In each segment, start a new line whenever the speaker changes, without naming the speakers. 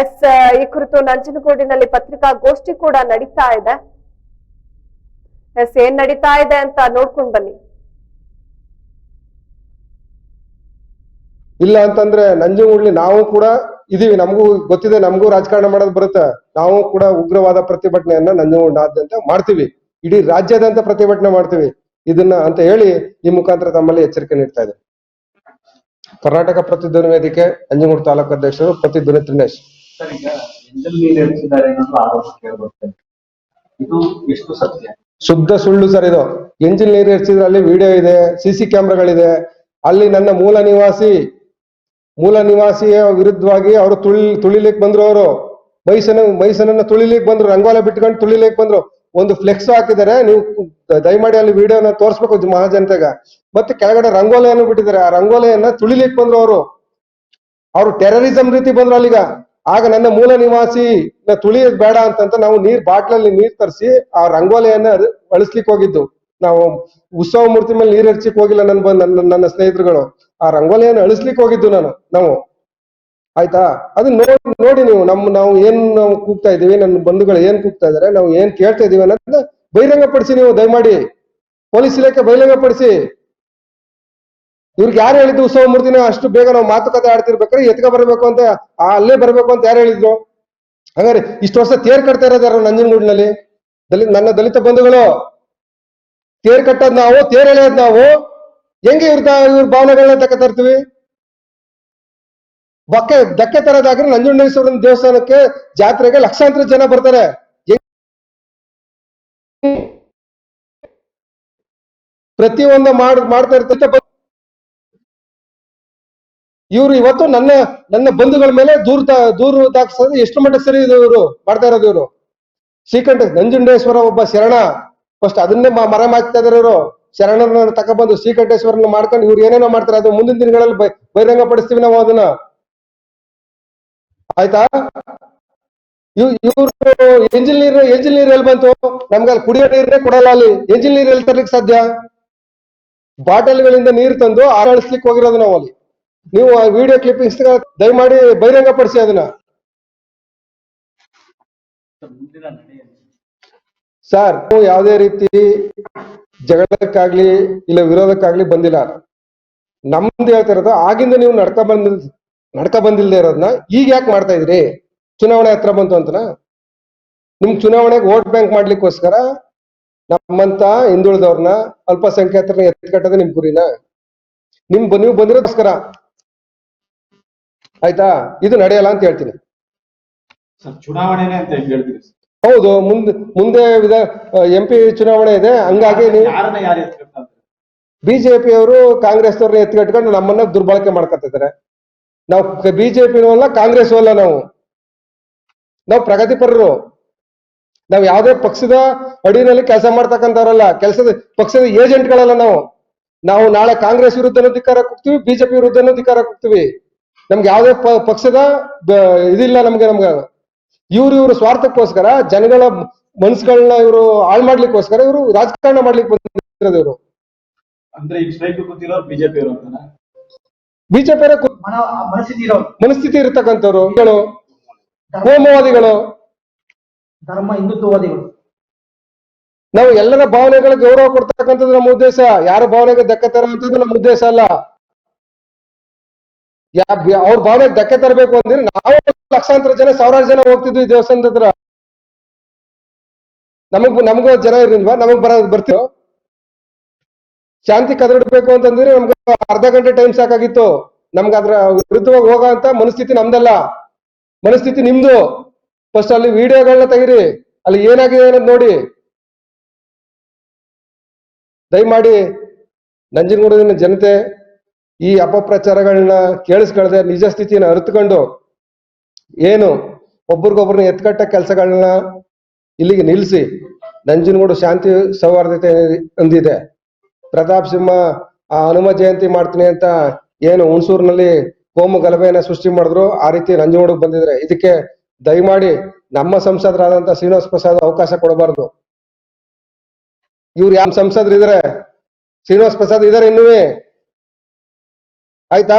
S ಈ ಕುರಿತು ನಂಜನಗೂಡಿನಲ್ಲಿ ಪತ್ರಿಕಾಗೋಷ್ಠಿ ಕೂಡ ನಡೀತಾ ಇದೆ. ಎಸ್, ಏನ್ ನಡೀತಾ ಇದೆ ಅಂತ ನೋಡ್ಕೊಂಡ್ ಬನ್ನಿ.
ಇಲ್ಲ ಅಂತಂದ್ರೆ ನಂಜನಗೂಡ್ಲಿ ನಾವು ಕೂಡ ಇದೀವಿ. ನಮಗೂ ಗೊತ್ತಿದೆ, ನಮಗೂ ರಾಜಕಾರಣ ಮಾಡೋದು ಬರುತ್ತೆ. ನಾವು ಕೂಡ ಉಗ್ರವಾದ ಪ್ರತಿಭಟನೆಯನ್ನ ನಂಜನಗೂಡಿನಾದ್ಯಂತ ಮಾಡ್ತೀವಿ. ಇಡೀ ರಾಜ್ಯಾದ್ಯಂತ ಪ್ರತಿಭಟನೆ ಮಾಡ್ತೀವಿ. ಇದನ್ನ ಅಂತ ಹೇಳಿ ಈ ಮುಖಾಂತರ ತಮ್ಮಲ್ಲಿ ಎಚ್ಚರಿಕೆ ನೀಡ್ತಾ ಇದೆ ಕರ್ನಾಟಕ ಪ್ರತಿಧ್ವನಿ ವೇದಿಕೆ, ನಂಜನಗೂಡು ತಾಲೂಕು ಅಧ್ಯಕ್ಷರು ಪ್ರತಿಧ್ವನಿ ತ್ರಿನೇಶ್.
ಸರ್, ಈಗ ಎಂಜಲ್ ಇದು ಎಷ್ಟು ಸತ್ಯ?
ಶುದ್ಧ ಸುಳ್ಳು ಸರ್ ಇದು. ಎಂಜಿನ್ ನೀರು ಹೆಚ್ಚಿದ್ರೆ ಅಲ್ಲಿ ವಿಡಿಯೋ ಇದೆ ಸಿಸಿ ಕ್ಯಾಮ್ರಾಗಳಿದೆ. ಅಲ್ಲಿ ನನ್ನ ಮೂಲ ನಿವಾಸಿ, ಮೂಲ ನಿವಾಸಿಯ ವಿರುದ್ಧವಾಗಿ ಅವರು ತುಳಿ ತುಳಿಲಿಕ್ ಬಂದ್ರು ಅವರು ಮೈಸನ ಮೈಸನನ್ನ ತುಳಿಲಿಕ್ ಬಂದ್ರು, ರಂಗೋಲೆ ಬಿಟ್ಕೊಂಡು ತುಳಿಲಿಕ್ ಬಂದ್ರು. ಒಂದು ಫ್ಲೆಕ್ಸ್ ಹಾಕಿದ್ದಾರೆ, ನೀವು ದಯಮಾಡಿ ಅಲ್ಲಿ ವಿಡಿಯೋನ ತೋರಿಸ್ಬೇಕು ಮಹಾಜನತೆಗ. ಮತ್ತೆ ಕೆಳಗಡೆ ರಂಗೋಲೆಯನ್ನು ಬಿಟ್ಟಿದ್ದಾರೆ. ಆ ರಂಗೋಲೆಯನ್ನ ತುಳಿಲಿಕ್ ಬಂದ್ರು ಅವರು ಅವರು ಟೆರರಿಸಂ ರೀತಿ ಬಂದ್ರು ಅಲ್ಲಿಗ. ಆಗ ನನ್ನ ಮೂಲ ನಿವಾಸಿ ತುಳಿಯೋದು ಬೇಡ ಅಂತಂತ ನಾವು ನೀರ್ ಬಾಟ್ಲಲ್ಲಿ ನೀರ್ ತರಿಸಿ ಆ ರಂಗೋಲಿಯನ್ನ ಬಳಸ್ಲಿಕ್ಕೆ ಹೋಗಿದ್ದು. ನಾವು ಉತ್ಸವ ಮೂರ್ತಿ ಮೇಲೆ ನೀರ್ ಹರಿಸಿಕ್ ಹೋಗಿಲ್ಲ ನನ್ನ ಬಂದ್- ನನ್ನ ನನ್ನ ಸ್ನೇಹಿತರುಗಳು. ಆ ರಂಗೋಲಿಯನ್ನ ಅಳಿಸ್ಲಿಕ್ಕೆ ಹೋಗಿದ್ದು ನಾನು, ನಾವು. ಆಯ್ತಾ? ಅದು ನೋಡಿ ನೋಡಿ ನೀವು ನಮ್ಮ ನಾವು ಏನ್ ನಾವು ಕೂಗ್ತಾ ಇದೀವಿ ನನ್ನ ಬಂಧುಗಳು ಏನ್ ಕೂಗ್ತಾ ಇದಾರೆ, ನಾವು ಏನ್ ಕೇಳ್ತಾ ಇದೀವಿ ಅನ್ನೋದನ್ನ ಬಹಿರಂಗ ಪಡಿಸಿ ನೀವು, ದಯಮಾಡಿ. ಪೊಲೀಸ್ ಇಲಾಖೆ ಬಹಿರಂಗ ಪಡಿಸಿ ಇವ್ರಿಗೆ ಯಾರು ಹೇಳಿದ್ರು ಉತ್ಸವ ಮೂರ್ತಿನ ಅಷ್ಟು ಬೇಗ ನಾವು ಮಾತುಕತೆ ಆಡ್ತಿರ್ಬೇಕಾದ್ರೆ ಎತ್ಕ ಬರ್ಬೇಕು ಅಂತ ಅಲ್ಲೇ ಬರಬೇಕು ಅಂತ ಯಾರು ಹೇಳಿದ್ರು? ಹಂಗಾರೆ ಇಷ್ಟು ವರ್ಷ ತೇರ್ ಕಟ್ತಾ ಇರೋದಾರ ನಂಜನಗೂಡಿನಲ್ಲಿ? ದಲಿತ, ನನ್ನ ದಲಿತ ಬಂಧುಗಳು. ತೇರ್ ಕಟ್ಟೋದ್ ನಾವು, ತೇರ್ ಎಳೆಯೋದ್ ನಾವು. ಹೆಂಗೆ ಇವ್ರ ಇವ್ರ ಭಾವನೆಗಳನ್ನ ತಕ್ಕ ತರ್ತೀವಿ? ಬಕ್ಕೆ, ಧಕ್ಕೆ ತರೋದಾದ್ರೆ ನಂಜುಂಡೇಶ್ವರನ ದೇವಸ್ಥಾನಕ್ಕೆ ಜಾತ್ರೆಗೆ ಲಕ್ಷಾಂತರ ಜನ ಬರ್ತಾರೆ. ಪ್ರತಿಯೊಂದು ಮಾಡ್, ಮಾಡ್ತಾ ಇರ್ತಂತ ಇವ್ರು ಇವತ್ತು ನನ್ನ ನನ್ನ ಬಂಧುಗಳ ಮೇಲೆ ದೂರ ದೂರ ದಾಖಲಿಸೋದು ಎಷ್ಟು ಮಟ್ಟಿಗೆ ಸರಿ ಇವರು ಮಾಡ್ತಾ ಇರೋದು ಇವರು? ಶ್ರೀಕಂಠ ನಂಜುಂಡೇಶ್ವರ ಒಬ್ಬ ಶರಣ. ಫಸ್ಟ್ ಅದನ್ನೇ ಮರ ಮಾಕ್ತಾ ಇದಾರೆ ಇವರು. ಶರಣರನ್ನ ತಗೊಬಂದು ಶ್ರೀಕಂಠೇಶ್ವರನ ಮಾಡ್ಕೊಂಡು ಇವ್ರು ಏನೇನೋ ಮಾಡ್ತಾರೆ, ಅದು ಮುಂದಿನ ದಿನಗಳಲ್ಲಿ ಬಹಿರಂಗ ಪಡಿಸ್ತೀವಿ ನಾವು ಅದನ್ನ. ಆಯ್ತಾ? ಇವ್, ಇವ್ರು ಎಂಜಿಲ್ ನೀರು ಎಂಜಿಲ್ ನೀರು ಎಲ್ಲಿ ಬಂತು? ನಮ್ಗೆ ಅಲ್ಲಿ ಕುಡಿಯೋ ನೀರನ್ನೇ ಕೊಡಲ್ಲ ಅಲ್ಲಿ. ಎಂಜಿಲ್ ನೀರು ಎಲ್ಲಿ ತರ್ಲಿಕ್ಕೆ ಸಾಧ್ಯ? ಬಾಟಲ್ಗಳಿಂದ ನೀರು ತಂದು ಆರಳಿಸ್ಲಿಕ್ಕೆ ಹೋಗಿರೋದು ನಾವು ಅಲ್ಲಿ. ನೀವು ಆ ವಿಡಿಯೋ ಕ್ಲಿಪ್ಪಿಂಗ್ಸ್ ದಯಮಾಡಿ ಬಹಿರಂಗ ಪಡಿಸಿ ಅದನ್ನ
ಸರ್,
ಯಾವುದೇ ರೀತಿ ಜಗಳಕ್ಕಾಗ್ಲಿ ಇಲ್ಲ ವಿರೋಧಕ್ಕಾಗ್ಲಿ ಬಂದಿಲ್ಲ. ನಮ್ದು ಹೇಳ್ತಾ ಇರೋದು ಆಗಿಂದ ನೀವು ನಡ್ಕ ಬಂದ ನಡ್ಕ ಬಂದಿಲ್ದೇ ಇರೋದನ್ನ ಈಗ ಯಾಕೆ ಮಾಡ್ತಾ ಇದ್ರಿ? ಚುನಾವಣೆ ಹತ್ರ ಬಂತು ಅಂತನ? ನಿಮ್ ಚುನಾವಣೆಗೆ ವೋಟ್ ಬ್ಯಾಂಕ್ ಮಾಡ್ಲಿಕ್ಕೋಸ್ಕರ ನಮ್ಮಂತ ಹಿಂದುಳಿದವ್ರನ್ನ ಅಲ್ಪಸಂಖ್ಯಾತರನ್ನ ಎತ್ಕಟ್ಟದ ನಿಮ್ ಗುರಿನ? ನಿಮ್ ನೀವು ಬಂದಿರೋದಕ್ಕೋಸ್ಕರ ಆಯ್ತಾ? ಇದು ನಡೆಯಲ್ಲ ಅಂತ ಹೇಳ್ತೀನಿ.
ಚುನಾವಣೆನೇ ಅಂತ?
ಹೌದು ಮುಂದೆ ಮುಂದೆ ವಿಧ ಎಂ ಪಿ ಚುನಾವಣೆ ಇದೆ. ಹಂಗಾಗಿ ನೀವು ಬಿಜೆಪಿ ಅವರು ಕಾಂಗ್ರೆಸ್ ಅವ್ರನ್ನ ಎತ್ಕಟ್ಕೊಂಡು ನಮ್ಮನ್ನ ದುರ್ಬಳಕೆ ಮಾಡ್ಕೊತಿದ್ದಾರೆ ನಾವು ಬಿಜೆಪಿ ಅಲ್ಲ ಕಾಂಗ್ರೆಸ್ ಅಲ್ಲ ನಾವು. ನಾವು ಪ್ರಗತಿಪರರು. ನಾವು ಯಾವುದೇ ಪಕ್ಷದ ಅಡಿನಲ್ಲಿ ಕೆಲಸ ಮಾಡ್ತಕ್ಕಂಥವ್ರಲ್ಲ ಕೆಲಸದ ಪಕ್ಷದ ಏಜೆಂಟ್ಗಳಲ್ಲ ನಾವು. ನಾವು ನಾಳೆ ಕಾಂಗ್ರೆಸ್ ವಿರುದ್ಧನೂ ಧಿಕ್ಕಾರ ಹೋಗ್ತೀವಿ ಬಿಜೆಪಿ ವಿರುದ್ಧನೂ ಧಿಕ್ಕಾರ ಕೂಗ್ತೀವಿ. ನಮ್ಗೆ ಯಾವುದೇ ಪಕ್ಷದ ಇದಿಲ್ಲ ನಮ್ಗೆ ನಮ್ಗೆ ಇವ್ರು ಇವರು ಸ್ವಾರ್ಥಕ್ಕೋಸ್ಕರ ಜನಗಳ ಮನ್ಸುಗಳನ್ನ ಇವರು ಹಾಳು ಮಾಡ್ಲಿಕ್ಕೋಸ್ಕರ ಇವರು ರಾಜಕಾರಣ ಮಾಡ್ಲಿಕ್ಕೆ ಬಂದಿರೋದು ಇವರು.
ಅಂದ್ರೆ ಈಗ ಸ್ಟ್ರೈಕ್ ಕೂತಿರೋರು ಬಿಜೆಪಿ ಅವರು ಅಂತಾನ?
ಬಿಜೆಪಿ
ಮನ ಮನಸ್ಥಿತಿ ಇರೋರು.
ಮನಸ್ಥಿತಿ ಇರತಕ್ಕಂಥವ್ರು. ಕೋಮವಾದಿಗಳು.
ಧರ್ಮ ಹಿಂದುತ್ವವಾದಿಗಳು.
ನಾವು ಎಲ್ಲರ ಭಾವನೆಗಳ ಗೌರವ ಕೊಡ್ತಕ್ಕಂಥದ್ದು ನಮ್ಮ ಉದ್ದೇಶ. ಯಾರ ಭಾವನೆಗೆ ಧಕ್ಕೆ ತರುವಂತದ್ದು ನಮ್ಮ ಉದ್ದೇಶ ಅಲ್ಲ. ಅವ್ರ ಭಾವನೆ ಧಕ್ಕೆ ತರಬೇಕು ಅಂದ್ರೆ ನಾವು ಲಕ್ಷಾಂತರ ಜನ, ಸಾವಿರಾರು ಜನ ಹೋಗ್ತಿದ್ವಿ ದೇವಸ್ಥಾನದ ಹತ್ರ. ನಮಗ್, ನಮಗೂ ಜನ ಇರಲಿಲ್ವಾ? ನಮಗ್ ಬರ ಬರ್ತೀವಿ ಶಾಂತಿ ಕದಡ್ಬೇಕು ಅಂತಂದ್ರೆ ನಮ್ಗೆ ಅರ್ಧ ಗಂಟೆ ಟೈಮ್ ಸಾಕಾಗಿತ್ತು. ನಮ್ಗೆ ಅದ್ರ ವಿರುದ್ಧವಾಗಿ ಹೋಗೋ ಅಂತ ಮನಸ್ಥಿತಿ ನಮ್ದಲ್ಲ. ಮನಸ್ಥಿತಿ ನಿಮ್ದು. ಫಸ್ಟ್ ಅಲ್ಲಿ ವಿಡಿಯೋಗಳನ್ನ ತೆಗಿರಿ. ಅಲ್ಲಿ ಏನಾಗಿದೆ ಅನ್ನೋದು ನೋಡಿ. ದಯಮಾಡಿ ನಂಜನಗೂಡಿನ ಜನತೆ ಈ ಅಪಪ್ರಚಾರಗಳನ್ನ ಕೇಳಿಸ್ಕೊಳ್ದೆ ನಿಜ ಸ್ಥಿತಿನ ಅರಿತುಕೊಂಡು ಏನು ಒಬ್ರಿಗೊಬ್ರನ್ನ ಎತ್ಕಟ್ಟ ಕೆಲಸಗಳನ್ನ ಇಲ್ಲಿಗೆ ನಿಲ್ಲಿಸಿ ನಂಜನಗೂಡು ಶಾಂತಿ ಸೌಹಾರ್ದತೆ ಅಂದಿದೆ. ಪ್ರತಾಪ್ ಸಿಂಹ, ಆ ಹನುಮ ಜಯಂತಿ ಮಾಡ್ತೀನಿ ಅಂತ ಏನು ಹುಣಸೂರಿನಲ್ಲಿ ಕೋಮು ಗಲಭೆಯನ್ನ ಸೃಷ್ಟಿ ಮಾಡಿದ್ರು, ಆ ರೀತಿ ನಂಜನಗೂಡಿಗೆ ಬಂದಿದ್ರೆ. ಇದಕ್ಕೆ ದಯಮಾಡಿ ನಮ್ಮ ಸಂಸದರಾದಂತ ಶ್ರೀನಿವಾಸ ಪ್ರಸಾದ್ ಅವಕಾಶ ಕೊಡಬಾರ್ದು. ಇವ್ರು ಯಾವ ಸಂಸದರು ಶ್ರೀನಿವಾಸ ಪ್ರಸಾದ್ ಇದಾರೆ ಇನ್ನುವೇ. ಆಯ್ತಾ?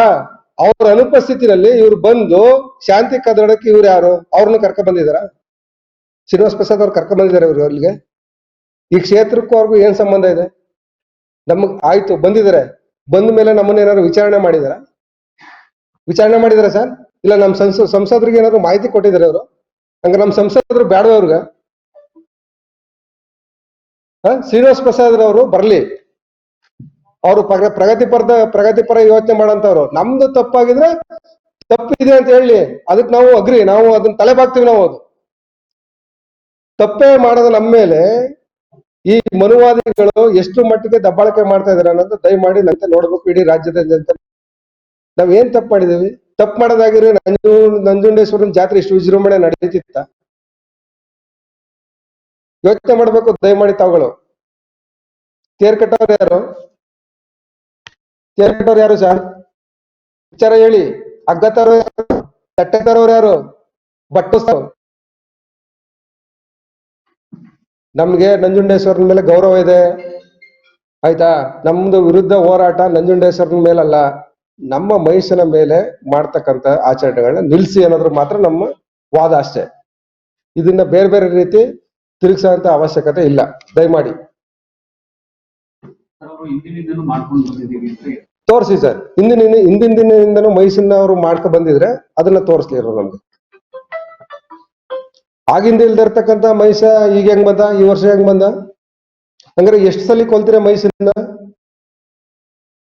ಅವ್ರ ಅನುಪಸ್ಥಿತಿನಲ್ಲಿ ಇವ್ರು ಬಂದು ಶಾಂತಿ ಕದಡಕ್ಕೆ ಇವ್ರು ಯಾರು? ಅವ್ರನ್ನ ಕರ್ಕ ಬಂದಿದಾರ ಶ್ರೀನಿವಾಸ ಪ್ರಸಾದ್ ಅವ್ರು ಕರ್ಕ ಬಂದಿದ್ದಾರೆ ಇವ್ರು ಅಲ್ಲಿಗೆ? ಈ ಕ್ಷೇತ್ರಕ್ಕೂ ಅವ್ರಿಗೂ ಏನ್ ಸಂಬಂಧ ಇದೆ? ನಮಗ್ ಆಯ್ತು, ಬಂದಿದ್ದಾರೆ. ಬಂದ ಮೇಲೆ ನಮ್ಮನ್ನ ಏನಾದ್ರು ವಿಚಾರಣೆ ಮಾಡಿದಾರ? ವಿಚಾರಣೆ ಮಾಡಿದಾರ ಸರ್? ಇಲ್ಲ, ನಮ್ ಸಂಸ, ಸಂಸದರಿಗೆ ಏನಾದ್ರು ಮಾಹಿತಿ ಕೊಟ್ಟಿದ್ದಾರೆ ಅವರು? ಹಂಗ ನಮ್ ಸಂಸದರು ಬೇಡ ಅವ್ರಿಗೆ? ಹ? ಶ್ರೀನಿವಾಸ್ ಪ್ರಸಾದ್ ಅವರು ಬರ್ಲಿ. ಅವರು ಪ್ರಗತಿಪರದ ಪ್ರಗತಿಪರ ಯೋಚನೆ ಮಾಡೋಂಥವ್ರು ನಮ್ದು ತಪ್ಪಾಗಿದ್ರೆ ತಪ್ಪಿದೆ ಅಂತ ಹೇಳಿ ಅದಕ್ಕೆ ನಾವು ಅಗ್ರಿ. ನಾವು ಅದನ್ನ ತಲೆ ಬಾಗ್ತೀವಿ ನಾವು ಅದು. ತಪ್ಪೇ ಮಾಡೋದು ನಮ್ಮ ಮೇಲೆ ಈ ಮನುವಾದಿಗಳು ಎಷ್ಟು ಮಟ್ಟಿಗೆ ದಬ್ಬಾಳಿಕೆ ಮಾಡ್ತಾ ಇದಾರೆ ಅನ್ನೋದು ದಯಮಾಡಿ ನಂತೆ ನೋಡ್ಬೇಕು. ಇಡೀ ರಾಜ್ಯದ ಜನತೆ ನಾವ್ ಏನ್ ತಪ್ಪು ಮಾಡಿದೀವಿ? ತಪ್ಪು ಮಾಡೋದಾಗಿರಿ ನಂಜು, ನಂಜುಂಡೇಶ್ವರನ ಜಾತ್ರೆ ಇಷ್ಟು ವಿಜೃಂಭಣೆ ನಡೀತಿತ್ತ? ಯೋಚನೆ ಮಾಡ್ಬೇಕು ದಯಮಾಡಿ ತಾವುಗಳು. ತೇರ್ಕಟ್ಟವ್ರು ಯಾರು? ತೇರ್ ಯಾರು ಸರ್? ವಿಚಾರ ಹೇಳಿ. ಯಾರು? ತಟ್ಟೆ ತರೋರು ಯಾರು ಬಟ್ಟು ನಮ್ಗೆ ನಂಜುಂಡೇಶ್ವರನ ಮೇಲೆ ಗೌರವ ಇದೆ. ಆಯ್ತಾ? ನಮ್ದು ವಿರುದ್ಧ ಹೋರಾಟ ನಂಜುಂಡೇಶ್ವರನ ಮೇಲಲ್ಲ. ನಮ್ಮ ಮೈಸಿನ ಮೇಲೆ ಮಾಡ್ತಕ್ಕಂತ ಆಚರಣೆಗಳನ್ನ ನಿಲ್ಸಿ ಅನ್ನೋದ್ರ ಮಾತ್ರ ನಮ್ಮ ವಾದ ಅಷ್ಟೇ. ಇದನ್ನ ಬೇರೆ ಬೇರೆ ರೀತಿ ತಿರುಗಿಸುವಂತ ಅವಶ್ಯಕತೆ ಇಲ್ಲ. ದಯಮಾಡಿ. ತೋರಿಸಿ ಸರ್. ಹಿಂದಿನ ಹಿಂದಿನ ದಿನದಿಂದನೂ ಮೈಸೂರಿನ ಅವರು ಮಾಡ್ಕೊ ಬಂದಿದ್ರೆ ಅದನ್ನ ತೋರಿಸ್ಲಿ ಇರೋ ನಮ್ಗೆ. ಆಗಿಂದ ಇಲ್ದಿರ್ತಕ್ಕಂತ ಮೈಸ ಈಗ ಹೆಂಗ್ ಬಂದ? ಈ ವರ್ಷ ಹೆಂಗ್ ಬಂದ? ಹಂಗಾರೆ ಎಷ್ಟು ಸಲ ಕೊಲ್ತೀರ ಮೈಸೂರಿನ?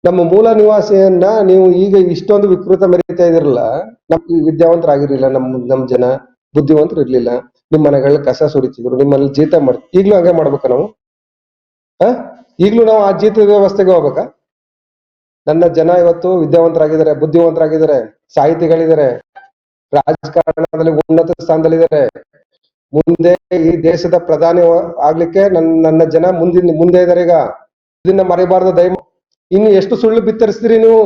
ನಮ್ಮ ಮೂಲ ನಿವಾಸಿಯನ್ನ ನೀವು ಈಗ ಇಷ್ಟೊಂದು ವಿಕೃತ ಮೆರೀತಾ ಇದಿರಲ್ಲ ನಮ್ ವಿದ್ಯಾವಂತರಾಗಿರ್ಲಿಲ್ಲ ನಮ್ ನಮ್ ಜನ, ಬುದ್ಧಿವಂತರು ಇರ್ಲಿಲ್ಲ. ನಿಮ್ ಮನೆಗಳ ಕಸ ಸುರಿತಿದ್ರು, ನಿಮ್ಮಲ್ಲಿ ಜೀತ ಮಾಡ್ ಈಗ್ಲೂ ಹಂಗೆ ಮಾಡ್ಬೇಕ ನಾವು? ಹ? ಈಗ್ಲೂ ನಾವು ಆ ಜೀತದ ವ್ಯವಸ್ಥೆಗೆ ಹೋಗ್ಬೇಕಾ? ನನ್ನ ಜನ ಇವತ್ತು ವಿದ್ಯಾವಂತರಾಗಿದ್ದಾರೆ, ಬುದ್ಧಿವಂತರಾಗಿದ್ದಾರೆ, ಸಾಹಿತಿಗಳಿದ್ದಾರೆ, ರಾಜಕಾರಣದಲ್ಲಿ ಉನ್ನತ ಸ್ಥಾನದಲ್ಲಿದ್ದಾರೆ. ಮುಂದೆ ಈ ದೇಶದ ಪ್ರಧಾನಿ ಆಗ್ಲಿಕ್ಕೆ ನನ್ನ ನನ್ನ ಜನ ಮುಂದಿನ, ಮುಂದೆ ಇದಾರೆ ಈಗ. ಇದನ್ನ ಮರಿಬಾರ್ದು ದಯ ಇನ್ನು ಎಷ್ಟು ಸುಳ್ಳು ಬಿತ್ತರಿಸ್ತೀರಿ ನೀವು?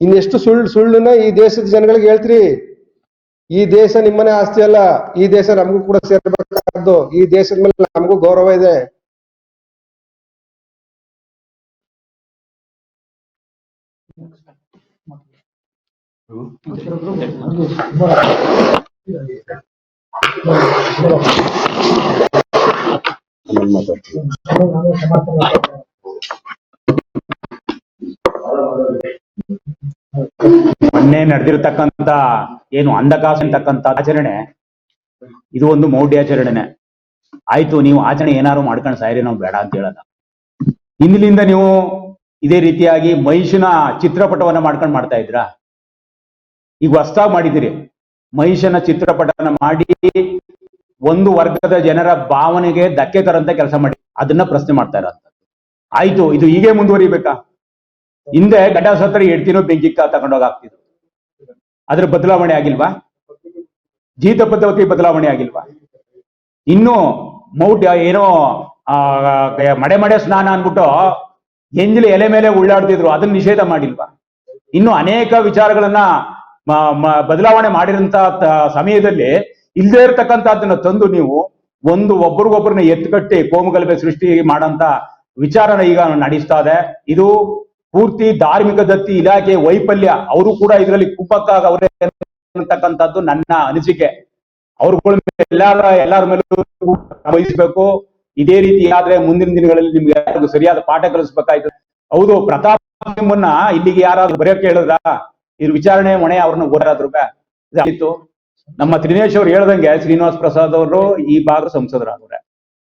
ಇನ್ನೆಷ್ಟು ಸುಳ್ಳು, ಸುಳ್ಳನ್ನ ಈ ದೇಶದ ಜನಗಳಿಗೆ ಹೇಳ್ತೀರಿ? ಈ ದೇಶ ನಿಮ್ಮನೆ ಆಸ್ತಿ ಅಲ್ಲ, ಈ ದೇಶ ನಮಗೂ ಕೂಡ ಸೇರ್ಬೇಕಾದ್ದು, ಈ ದೇಶದ ಮೇಲೆ ನಮಗೂ ಗೌರವ ಇದೆ.
ಮೊನ್ನೆ ನಡೆದಿರ್ತಕ್ಕಂತ ಏನು ಅಂಧಕಾಸ ಅಂತಕ್ಕಂತ ಆಚರಣೆ, ಇದು ಒಂದು ಮೌಢ್ಯಾಚರಣೆನೆ ಆಯ್ತು, ನೀವು ಆಚರಣೆ ಏನಾರು ಮಾಡ್ಕೊಂಡು ಸಾಯ್ರಿ, ನಾವು ಬೇಡ ಅಂತ ಹೇಳಲ್ಲ ಇಂದಿನಿಂದ ನೀವು ಇದೇ ರೀತಿಯಾಗಿ ಮಹಿಷನ ಚಿತ್ರಪಟವನ್ನ ಮಾಡ್ಕೊಂಡು ಮಾಡ್ತಾ ಇದ್ರಾ ಈಗ ಹೊಸ್ದಾಗಿ ಮಾಡಿದಿರಿ ಮಹಿಷನ ಚಿತ್ರಪಟನ ಮಾಡಿ ಒಂದು ವರ್ಗದ ಜನರ ಭಾವನೆಗೆ ಧಕ್ಕೆ ತರಂತ ಕೆಲಸ ಮಾಡಿ. ಅದನ್ನ ಪ್ರಶ್ನೆ ಮಾಡ್ತಾ ಇರೋಂಥದ್ದು ಆಯ್ತು, ಇದು ಹೀಗೆ ಮುಂದುವರಿಬೇಕಾ? ಹಿಂದೆ ಗಡ್ಡ ಸತ್ರ ಎಡ್ತಿನೋ ಬೆಂಕಿಕ್ಕ ತಗೊಂಡೋಗ ಆಗ್ತಿದ್ರು. ಅದ್ರ ಬದಲಾವಣೆ ಆಗಿಲ್ವಾ? ಜೀತ ಪದ್ಧತಿ ಬದಲಾವಣೆ ಆಗಿಲ್ವಾ? ಇನ್ನು ಮೌಟ್ ಏನೋ, ಆ ಮಡೆ ಮಡೆ ಸ್ನಾನ ಅನ್ಬಿಟ್ಟು ಎಂಜಲಿ ಎಲೆ ಮೇಲೆ ಉಳ್ಳಾಡ್ತಿದ್ರು, ಅದನ್ನ ನಿಷೇಧ ಮಾಡಿಲ್ವಾ? ಇನ್ನು ಅನೇಕ ವಿಚಾರಗಳನ್ನ ಬದಲಾವಣೆ ಮಾಡಿರಂತ ಸಮಯದಲ್ಲಿ ಇಲ್ಲದೆ ಇರತಕ್ಕಂಥದ್ದನ್ನ ತಂದು ನೀವು ಒಂದು ಒಬ್ರಿಗೊಬ್ಬರನ್ನ ಎತ್ತುಕಟ್ಟಿ ಕೋಮುಗಲಭೆ ಸೃಷ್ಟಿ ಮಾಡಂತ ವಿಚಾರನ ಈಗ ನಡೆಸ್ತಾ ಇದೆ. ಇದು ಪೂರ್ತಿ ಧಾರ್ಮಿಕ ದತ್ತಿ ಇಲಾಖೆ ವೈಫಲ್ಯ. ಅವರು ಕೂಡ ಇದರಲ್ಲಿ ಕುಪ್ಪಕ್ಕಾಗ ಅವರೇ ಅಂತಕ್ಕಂಥದ್ದು ನನ್ನ ಅನಿಸಿಕೆ. ಅವ್ರಗಳ ಎಲ್ಲಾರ ಎಲ್ಲಾರ ಮೇಲೂ ವಹಿಸ್ಬೇಕು. ಇದೇ ರೀತಿ ಆದ್ರೆ ಮುಂದಿನ ದಿನಗಳಲ್ಲಿ ನಿಮ್ಗೆ ಸರಿಯಾದ ಪಾಠ ಕಲಿಸ್ಬೇಕಾಯ್ತು. ಹೌದು, ಪ್ರತಾಪ್ ನಿಮ್ಮನ್ನ ಇಲ್ಲಿಗೆ ಯಾರಾದ್ರೂ ಬರೆಯೋಕೆ ಹೇಳಿದ್ರ? ಇದ್ರ ವಿಚಾರಣೆ ಹೊಣೆ ಅವ್ರನ್ನ ಓಡಾದ್ರು ಇತ್ತು ನಮ್ಮ ತ್ರಿನೇಶ್ ಅವ್ರು ಹೇಳ್ದಂಗೆ ಶ್ರೀನಿವಾಸ್ ಪ್ರಸಾದ್ ಅವರು ಈ ಭಾಗ ಸಂಸದರಾಗವ್ರೆ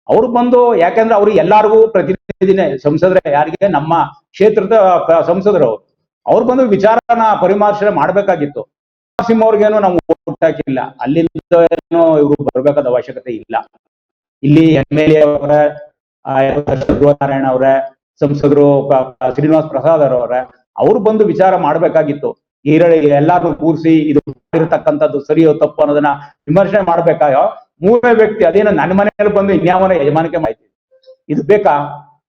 ಅವ್ರು ಬಂದು ಯಾಕಂದ್ರೆ ಅವ್ರು ಎಲ್ಲಾರ್ಗೂ ಪ್ರತಿನಿಧಿನೇ ಸಂಸದ್ರೆ, ಯಾರಿಗೆ ನಮ್ಮ ಕ್ಷೇತ್ರದ ಸಂಸದರು. ಅವ್ರು ಅವ್ರು ಬಂದು ವಿಚಾರನ ಪರಿಮಾರ್ಶನೆ ಮಾಡ್ಬೇಕಾಗಿತ್ತು. ಸಿಂಹ ಅವ್ರಿಗೇನು ನಾವು ಓಟ್ ಹಾಕಿಲ್ಲ. ಅಲ್ಲಿಂದ ಏನೋ ಇವರು ಬರ್ಬೇಕಾದ ಅವಶ್ಯಕತೆ ಇಲ್ಲ. ಇಲ್ಲಿ ಎಂ ಎಲ್ ಎ ಅವರ ಅವರ, ಸಂಸದರು ಶ್ರೀನಿವಾಸ್ ಪ್ರಸಾದ್ ಅವರವ್ರೆ, ಅವ್ರು ಬಂದು ವಿಚಾರ ಮಾಡ್ಬೇಕಾಗಿತ್ತು. ಈರ ಎಲ್ಲಾರು ಕೂರಿಸಿ ಇದು ಇರತಕ್ಕಂಥದ್ದು ಸರಿಯೋ ತಪ್ಪು ಅನ್ನೋದನ್ನ ವಿಮರ್ಶನೆ ಮಾಡ್ಬೇಕಾಯೋ, ಮೂರನೇ ವ್ಯಕ್ತಿ ಅದೇನ ನನ್ನ ಮನೆಯಲ್ಲಿ ಬಂದು ಇನ್ಯಾವನ ಯಜಮಾನಿಕೆ ಮಾಹಿತಿ ಇದು. ಬೇಕಾ?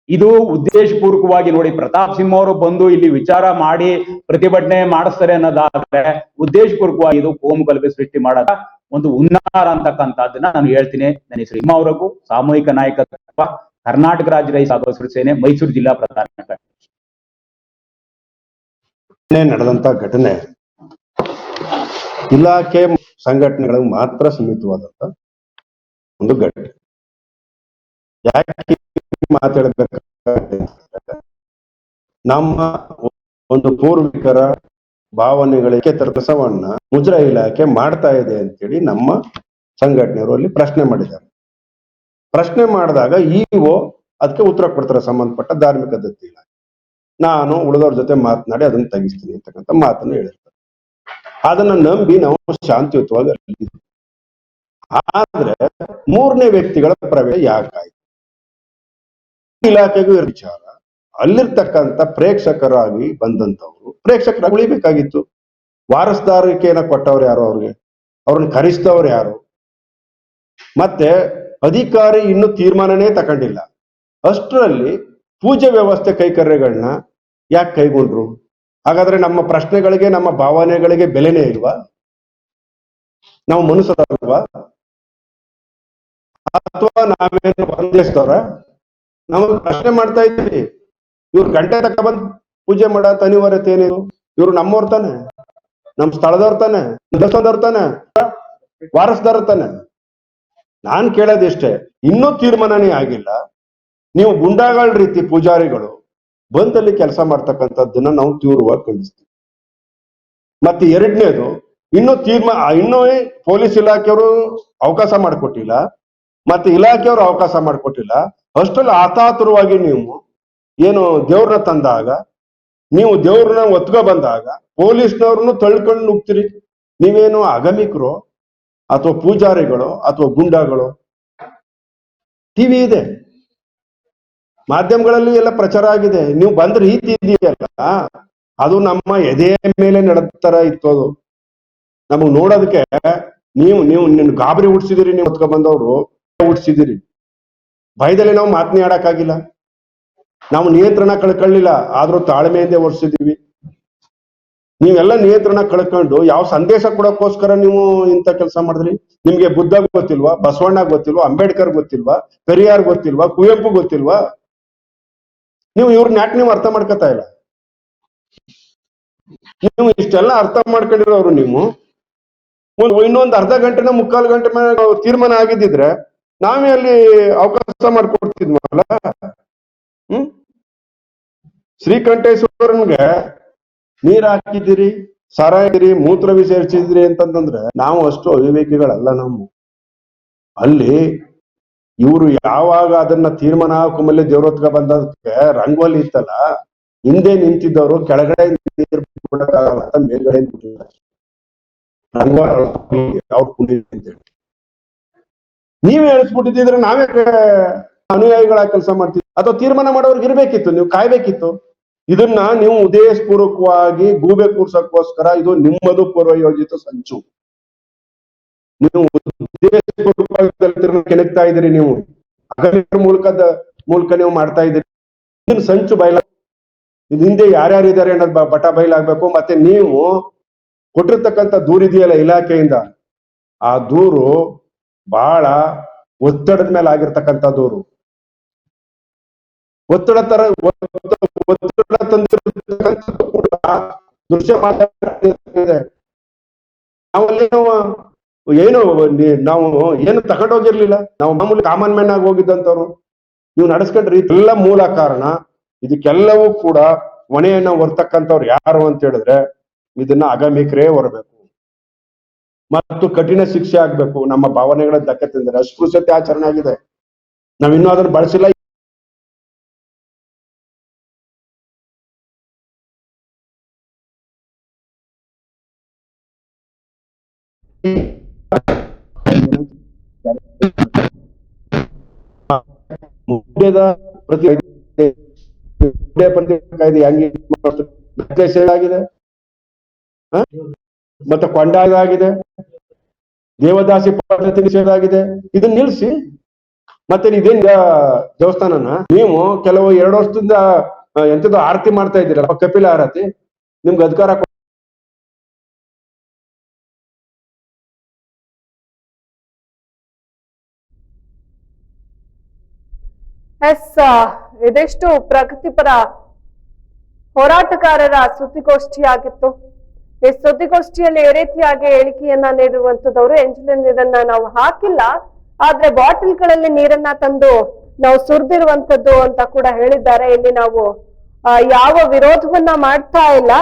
ಇದು ಉದ್ದೇಶಪೂರ್ವಕವಾಗಿ ನೋಡಿ, ಪ್ರತಾಪ್ ಸಿಂಹ ಅವರು ಬಂದು ಇಲ್ಲಿ ವಿಚಾರ ಮಾಡಿ ಪ್ರತಿಭಟನೆ ಮಾಡಿಸ್ತಾರೆ ಅನ್ನೋದಾದ್ರೆ ಉದ್ದೇಶಪೂರ್ವಕವಾಗಿ ಇದು ಕೋಮು ಗಲಭೆ ಸೃಷ್ಟಿ ಮಾಡದ ಒಂದು ಉನ್ನಾರ ಅಂತಕ್ಕಂಥದ್ದನ್ನ ನಾನು ಹೇಳ್ತೀನಿ. ನನ್ನ ಹೆಸರು ಅವರಿಗೂ ಸಾಮೂಹಿಕ ನಾಯಕತ್ವ, ಕರ್ನಾಟಕ ರಾಜ್ಯ ರೈತ ಸೇನೆ ಮೈಸೂರು ಜಿಲ್ಲಾ ಪ್ರಧಾನ
ನಡೆದಂತ ಘಟನೆ. ಇಲಾಖೆ ಸಂಘಟನೆಗಳಿಗೆ ಮಾತ್ರ ಸೀಮಿತವಾದಂತ ಒಂದು ಘಟನೆ. ಯಾಕೆ ಮಾತಾಡಬೇಕ ನಮ್ಮ ಒಂದು ಪೂರ್ವಿಕರ ಭಾವನೆಗಳಿಗೆ ತರ್ಕಸವನ್ನ ಮುಜರಾ ಇಲಾಖೆ ಮಾಡ್ತಾ ಇದೆ ಅಂತೇಳಿ ನಮ್ಮ ಸಂಘಟನೆಯವರು ಅಲ್ಲಿ ಪ್ರಶ್ನೆ ಮಾಡಿದ್ದಾರೆ. ಪ್ರಶ್ನೆ ಮಾಡಿದಾಗ ಇಒ ಅದಕ್ಕೆ ಉತ್ತರ ಕೊಡ್ತಾರೆ, ಸಂಬಂಧಪಟ್ಟ ಧಾರ್ಮಿಕ ದತ್ತಿ ಇಲಾಖೆ. ನಾನು ಉಳಿದವ್ರ ಜೊತೆ ಮಾತನಾಡಿ ಅದನ್ನ ತಗಿಸ್ತೀನಿ ಅಂತಕ್ಕಂಥ ಮಾತನ್ನು ಹೇಳಿರ್ತಾರೆ. ಅದನ್ನ ನಂಬಿ ನಾವು ಶಾಂತಿಯುತವಾಗಿ ಆದ್ರೆ ಮೂರನೇ ವ್ಯಕ್ತಿಗಳ ಪ್ರವೇಶ ಯಾಕಾಯ್ತು? ಇಲಾಖೆಗೂ ವಿಚಾರ. ಅಲ್ಲಿರ್ತಕ್ಕಂಥ ಪ್ರೇಕ್ಷಕರಾಗಿ ಬಂದಂತವ್ರು ಪ್ರೇಕ್ಷಕರಾಗಿ ಉಳಿಬೇಕಾಗಿತ್ತು. ವಾರಸ್ದಾರಿಕೆಯನ್ನ ಕೊಟ್ಟವ್ರು ಯಾರು ಅವ್ರಿಗೆ? ಅವ್ರನ್ನ ಕರೆಸಿದವ್ರು ಯಾರು? ಮತ್ತೆ ಅಧಿಕಾರಿ ಇನ್ನು ತೀರ್ಮಾನನೇ ತಕೊಂಡಿಲ್ಲ ಅಷ್ಟರಲ್ಲಿ ಪೂಜೆ ವ್ಯವಸ್ಥೆ ಕೈಕರ್ಯಗಳನ್ನ ಯಾಕೆ ಕೈಗೊಂಡ್ರು? ಹಾಗಾದ್ರೆ ನಮ್ಮ ಪ್ರಶ್ನೆಗಳಿಗೆ, ನಮ್ಮ ಭಾವನೆಗಳಿಗೆ ಬೆಲೆನೇ ಇಲ್ವಾ? ನಾವು ಮನುಷ್ಯರಲ್ವಾ? ಅಥವಾ ನಾವೇನು ಬಂದಿಸ್ತಾರ ನಾವು ಪ್ರಶ್ನೆ ಮಾಡ್ತಾ ಇದ್ವಿ ಇವ್ರು ಗಂಟೆ ತಕ ಬಂದ್ ಪೂಜೆ ಮಾಡೋ ಅನಿವಾರ್ಯತೆ ಏನಿದು ಇವ್ರು ನಮ್ಮವ್ರ ತಾನೆ, ನಮ್ ಸ್ಥಳದವ್ರ ತಾನೆ ದೇವಸ್ಥಾನದವ್ರ ತಾನೆ ವಾರಸ್ದಾರ ತಾನೆ. ನಾನ್ ಕೇಳೋದಿಷ್ಟೇ, ಇನ್ನೂ ತೀರ್ಮಾನನೇ ಆಗಿಲ್ಲ. ನೀವು ಗುಂಡಾಗಳ ರೀತಿ ಪೂಜಾರಿಗಳು, ಬಂದಲ್ಲಿ ಕೆಲಸ ಮಾಡ್ತಕ್ಕಂಥದ್ದನ್ನ ನಾವು ತೀವ್ರವಾಗಿ ಖಂಡಿಸ್ತೀವಿ. ಮತ್ತೆ ಎರಡನೇದು, ಇನ್ನೂ ತೀರ್ಮಾನ ಇನ್ನೂ ಪೊಲೀಸ್ ಇಲಾಖೆಯವರು ಅವಕಾಶ ಮಾಡಿಕೊಟ್ಟಿಲ್ಲ. ಮತ್ತೆ ಇಲಾಖೆಯವರು ಅವಕಾಶ ಮಾಡಿಕೊಟ್ಟಿಲ್ಲ. ಅಷ್ಟರಲ್ಲಿ ಆತಾತುರವಾಗಿ ನೀವು ಏನು ದೇವ್ರನ್ನ ತಂದಾಗ, ನೀವು ದೇವ್ರನ್ನ ಒತ್ಕೊ ಬಂದಾಗ, ಪೊಲೀಸ್ನವ್ರನ್ನು ತಳ್ಕೊಂಡು ನುಗ್ತೀರಿ ನೀವೇನು ಅಗಮಿಕರು, ಅಥವಾ ಪೂಜಾರಿಗಳು, ಅಥವಾ ಗುಂಡಾಗಳು, ಟಿವಿ ಇದೆ. ಮಾಧ್ಯಮಗಳಲ್ಲಿ ಎಲ್ಲ ಪ್ರಚಾರ ಆಗಿದೆ. ನೀವು ಬಂದ ರೀತಿ ಇದೆಯಲ್ಲ, ಅದು ನಮ್ಮ ಎದೆ ಮೇಲೆ ನಡೆದ ಇತ್ತು ಅದು. ನಮಗ್ ನೋಡೋದಕ್ಕೆ ನೀವು ನೀವು ನಿನ್ ಗಾಬರಿ ಹುಡ್ಸಿದಿರಿ, ನೀವು ಹೊತ್ಕೊ ಬಂದವರು ಹುಡ್ಸಿದಿರಿ. ಭಯದಲ್ಲಿ ನಾವು ಮಾತನೇ ಆಡಕ್ಕಾಗಿಲ್ಲ. ನಾವು ನಿಯಂತ್ರಣ ಕಳ್ಕೊಳ್ಳಿಲ್ಲ, ಆದ್ರೂ ತಾಳ್ಮೆಯಿಂದ ಒರ್ಸಿದೀವಿ ನೀವೆಲ್ಲ ನಿಯಂತ್ರಣ ಕಳ್ಕೊಂಡು ಯಾವ ಸಂದೇಶ ಕೊಡೋಕ್ಕೋಸ್ಕರ ನೀವು ಇಂಥ ಕೆಲಸ ಮಾಡಿದ್ರಿ? ನಿಮ್ಗೆ ಬುದ್ಧ ಗೊತ್ತಿಲ್ವಾ? ಬಸವಣ್ಣ ಗೊತ್ತಿಲ್ವಾ? ಅಂಬೇಡ್ಕರ್ ಗೊತ್ತಿಲ್ವಾ? ಪೆರಿಯಾರ್ ಗೊತ್ತಿಲ್ವಾ? ಕುವೆಂಪು ಗೊತ್ತಿಲ್ವಾ? ನೀವು ಇವ್ರ ಯಾಕೆ ನೀವು ಅರ್ಥ ಮಾಡ್ಕೊತಾ ಇಲ್ಲ? ನೀವು ಇಷ್ಟೆಲ್ಲ ಅರ್ಥ ಮಾಡ್ಕೊಂಡಿರೋರು ನೀವು. ಒಂದು ಇನ್ನೊಂದು ಅರ್ಧ ಗಂಟೆನ ಮುಕ್ಕಾಲು ಗಂಟೆ ತೀರ್ಮಾನ ಆಗಿದ್ದಿದ್ರೆ ನಾವೇ ಅಲ್ಲಿ ಅವಕಾಶ ಮಾಡ್ಕೊಡ್ತಿದ್ವಲ್ಲ? ಹ್ಮ್? ಶ್ರೀಕಂಠೇಶ್ವರನ್ಗೆ ನೀರ್ ಹಾಕಿದ್ದೀರಿ, ಸರ ಇದ್ರಿ ಮೂತ್ರ ವಿಸರ್ಜಿಸಿದ್ರಿ ಅಂತಂದ್ರೆ ನಾವು ಅಷ್ಟು ಅವಿವೇಕಿಗಳಲ್ಲ ನಾವು ಅಲ್ಲಿ ಇವರು ಯಾವಾಗ ಅದನ್ನ ತೀರ್ಮಾನ ಹಾಕೊಂಬಲ್ಲಿ ದೇವ್ರತ್ಕ ಬಂದದಕ್ಕೆ ರಂಗೋಲಿ ಇತ್ತಲ್ಲ, ಹಿಂದೆ ನಿಂತಿದ್ದವರು ಕೆಳಗಡೆ ಮೇಲ್ಗಡೆ ರಂಗೋಲಿ ಹೇಳಿಸ್ಬಿಟ್ಟಿದ್ರೆ ನಾವೇ ಅನುಯಾಯಿಗಳ ಕೆಲಸ ಮಾಡ್ತೀವಿ ಅಥವಾ ತೀರ್ಮಾನ ಮಾಡೋರ್ಗೆ ಇರ್ಬೇಕಿತ್ತು, ನೀವು ಕಾಯ್ಬೇಕಿತ್ತು. ಇದನ್ನ ನೀವು ಉದ್ದೇಶಪೂರ್ವಕವಾಗಿ ಗೂಬೆ ಕೂರ್ಸಕ್ಕೋಸ್ಕರ ಇದು ನಿಮ್ಮದು ಪೂರ್ವಯೋಜಿತ ಸಂಚು. ನೀವು ಕೆಣಕ್ತಾ ಇದ್ದೀರಿ ನೀವು. ಅಗಲಿದ್ರ ಮೂಲಕದ ಮೂಲಕ ನೀವು ಮಾಡ್ತಾ ಇದ್ದೀರಿ. ಸಂಚು ಬಯಲ ಇದು ಹಿಂದೆ ಯಾರ್ಯಾರು ಇದಾರೆ ಅನ್ನೋದು ಬಟ ಬಯಲಾಗ್ಬೇಕು. ಮತ್ತೆ ನೀವು ಕೊಟ್ಟಿರ್ತಕ್ಕಂಥ ದೂರಿದೆಯಲ್ಲ ಇಲಾಖೆಯಿಂದ. ಆ ದೂರು ಬಹಳ ಒತ್ತಡದ ಮೇಲೆ ಆಗಿರ್ತಕ್ಕಂಥ ದೂರು. ಒತ್ತಡ ತರ ಒತ್ತ- ಒತ್ತಡ ತಂದಿರತಕ್ಕಂಥದ್ದು ಕೂಡ ದೃಶ್ಯ ಮಾತಾಡ್ತಿದೆ ನಾವಲ್ಲಿ ನಾವು ಏನು ನಾವು ಏನು ತಗೊಂಡೋಗಿರ್ಲಿಲ್ಲ? ನಾವು ಮಾಮೂಲಿ ಕಾಮನ್ ಮ್ಯಾನ್ ಆಗಿ ಹೋಗಿದ್ದಂತವ್ರು ನೀವು ನಡೆಸ್ಕೊಂಡ್ರಿ ಎಲ್ಲ ಮೂಲ ಕಾರಣ. ಇದಕ್ಕೆಲ್ಲವೂ ಕೂಡ ಹೊಣೆಯನ್ನ ಹೊರ್ತಕ್ಕಂಥವ್ರು ಯಾರು ಅಂತ ಹೇಳಿದ್ರೆ, ಇದನ್ನ ಅಗಮಿಕರೇ ಹೊರಬೇಕು. ಮತ್ತು ಕಠಿಣ ಶಿಕ್ಷೆ ಆಗ್ಬೇಕು. ನಮ್ಮ ಭಾವನೆಗಳ ಧಕ್ಕೆ ತಿಂದರೆ. ಅಸ್ಪೃಶ್ಯತೆ ಆಚರಣೆ ಆಗಿದೆ. ನಾವಿನ್ನೂ ಅದನ್ನ ಬಳಸಿಲ್ಲ. ಪ್ರತಿ ಕಾಯ್ದೆ ಹೆಂಗೆ? ಆಗಿದೆ? ಮತ್ತೆ ಕೊಂಡಾಗಿದೆ ದೇವದಾಸಿ ಪದ್ಧತಿ ನಿಷೇಧ ಆಗಿದೆ ಇದನ್ನ ನಿಲ್ಸಿ. ಮತ್ತೆ ಇದೇನ್ ದೇವಸ್ಥಾನನ? ನೀವು ಕೆಲವು ಎರಡು ವರ್ಷದಿಂದ ಎಂತದೋ ಆರತಿ ಮಾಡ್ತಾ ಇದ್ದೀರಲ್ಲ, ಕಪಿಲ ಆರತಿ. ನಿಮ್ಗೆ ಅಧಿಕಾರ
ಎಸ್ ಇದೆಷ್ಟು ಪ್ರಗತಿಪರ ಹೋರಾಟಗಾರರ ಸುದ್ದಿಗೋಷ್ಠಿಯಾಗಿತ್ತು. ಈ ಸುದ್ದಿಗೋಷ್ಠಿಯಲ್ಲಿ ಈ ರೀತಿಯಾಗಿ ಹೇಳಿಕೆಯನ್ನ ನೀಡಿರುವಂತದವರು ಎಂಜಿನಿಯರ್ ನೀರನ್ನ ನಾವು ಹಾಕಿಲ್ಲ ಆದ್ರೆ ಬಾಟಲ್ಗಳಲ್ಲಿ ನೀರನ್ನ ತಂದು ನಾವು ಸುರಿದಿರುವಂತದ್ದು ಅಂತ ಕೂಡ ಹೇಳಿದ್ದಾರೆ. ಇಲ್ಲಿ ನಾವು ಯಾವ ವಿರೋಧವನ್ನ ಮಾಡ್ತಾ ಇಲ್ಲ.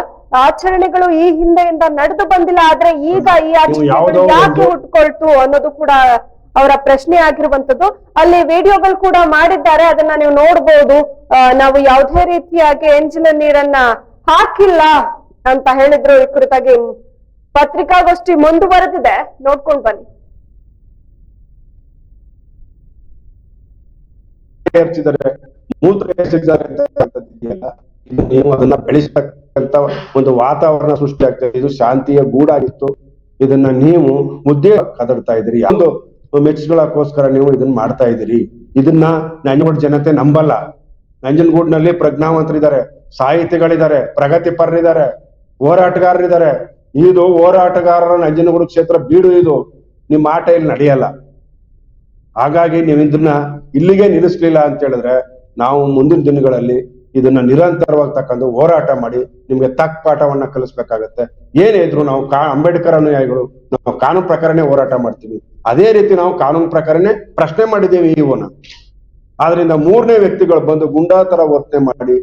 ಆಚರಣೆಗಳು ಈ ಹಿಂದೆಯಿಂದ ನಡೆದು ಬಂದಿಲ್ಲ ಆದ್ರೆ ಈಗ ಈ ಆಚರಣೆಗಳು ಯಾಕೆ ಉಟ್ಕೊಳ್ತು ಅನ್ನೋದು ಕೂಡ ಅವರ ಪ್ರಶ್ನೆ ಆಗಿರುವಂತದ್ದು ಅಲ್ಲಿ ವಿಡಿಯೋಗಳು ಕೂಡ ಮಾಡಿದ್ದಾರೆ. ಅದನ್ನ ನೀವು ನೋಡ್ಬೋದು. ನಾವು ಯಾವುದೇ ರೀತಿಯಾಗಿ ಎಂಜಿನ ನೀರನ್ನ ಹಾಕಿಲ್ಲ ಅಂತ ಹೇಳಿದ್ರು ಈ ಕುರಿತಾಗಿ ಪತ್ರಿಕಾಗೋಷ್ಠಿ ಮುಂದುವರೆದಿದೆ. ನೋಡ್ಕೊಂಡ್ ಬನ್ನಿ.
ನೀವು ಅದನ್ನ ಬೆಳೆಸತಕ್ಕಂತ ಒಂದು ವಾತಾವರಣ ಸೃಷ್ಟಿ ಆಗ್ತದೆ ಇದು ಶಾಂತಿಯ ಗೂಡಾಗಿತ್ತು. ಇದನ್ನ ನೀವು ಮುದ್ದೆ ಕದಡ್ತಾ ಇದ್ರಿ ಒಂದು ಮೆಚ್ಚಿಸ್ಕೊಳ್ಳೋಕೋಸ್ಕರ ನೀವು ಇದನ್ನ ಮಾಡ್ತಾ ಇದ್ದೀರಿ. ಇದನ್ನ ನಂಜನಗೂಡ್ ಜನತೆ ನಂಬಲ್ಲ. ನಂಜನಗೂಡ್ನಲ್ಲಿ ಪ್ರಜ್ಞಾವಂತರಿದ್ದಾರೆ. ಸಾಹಿತಿಗಳಿದ್ದಾರೆ. ಪ್ರಗತಿಪರರಿದ್ದಾರೆ. ಹೋರಾಟಗಾರರಿದ್ದಾರೆ. ಇದು ಹೋರಾಟಗಾರರ ನಂಜನಗೂಡು ಕ್ಷೇತ್ರ ಬೀಡು ಇದು. ನಿಮ್ಮ ಆಟ ಇಲ್ಲಿ ನಡೆಯಲ್ಲ. ಹಾಗಾಗಿ ನೀವು ಇದನ್ನ ಇಲ್ಲಿಗೆ ನಿಲ್ಲಿಸ್ಲಿಲ್ಲ ಅಂತ ಹೇಳಿದ್ರೆ ನಾವು ಮುಂದಿನ ದಿನಗಳಲ್ಲಿ ಇದನ್ನ ನಿರಂತರವಾಗಿ ತಕ್ಕಂದು ಹೋರಾಟ ಮಾಡಿ ನಿಮ್ಗೆ ತಕ್ಕ ಪಾಠವನ್ನ ಕಲಿಸ್ಬೇಕಾಗತ್ತೆ. ಏನೇ ಇದ್ರು ನಾವು ಕಾ ಅಂಬೇಡ್ಕರ್ ಅನುಯಾಯಿಗಳು, ನಾವು ಕಾನೂನು ಪ್ರಕಾರನೇ ಹೋರಾಟ ಮಾಡ್ತೀವಿ. ಅದೇ ರೀತಿ ನಾವು ಕಾನೂನು ಪ್ರಕಾರನೇ ಪ್ರಶ್ನೆ ಮಾಡಿದ್ದೇವೆ ಇವನ್ನ ಆದ್ರಿಂದ ಮೂರನೇ ವ್ಯಕ್ತಿಗಳು ಬಂದು ಗುಂಡಾ ತರ ವರ್ತನೆ ಮಾಡಿ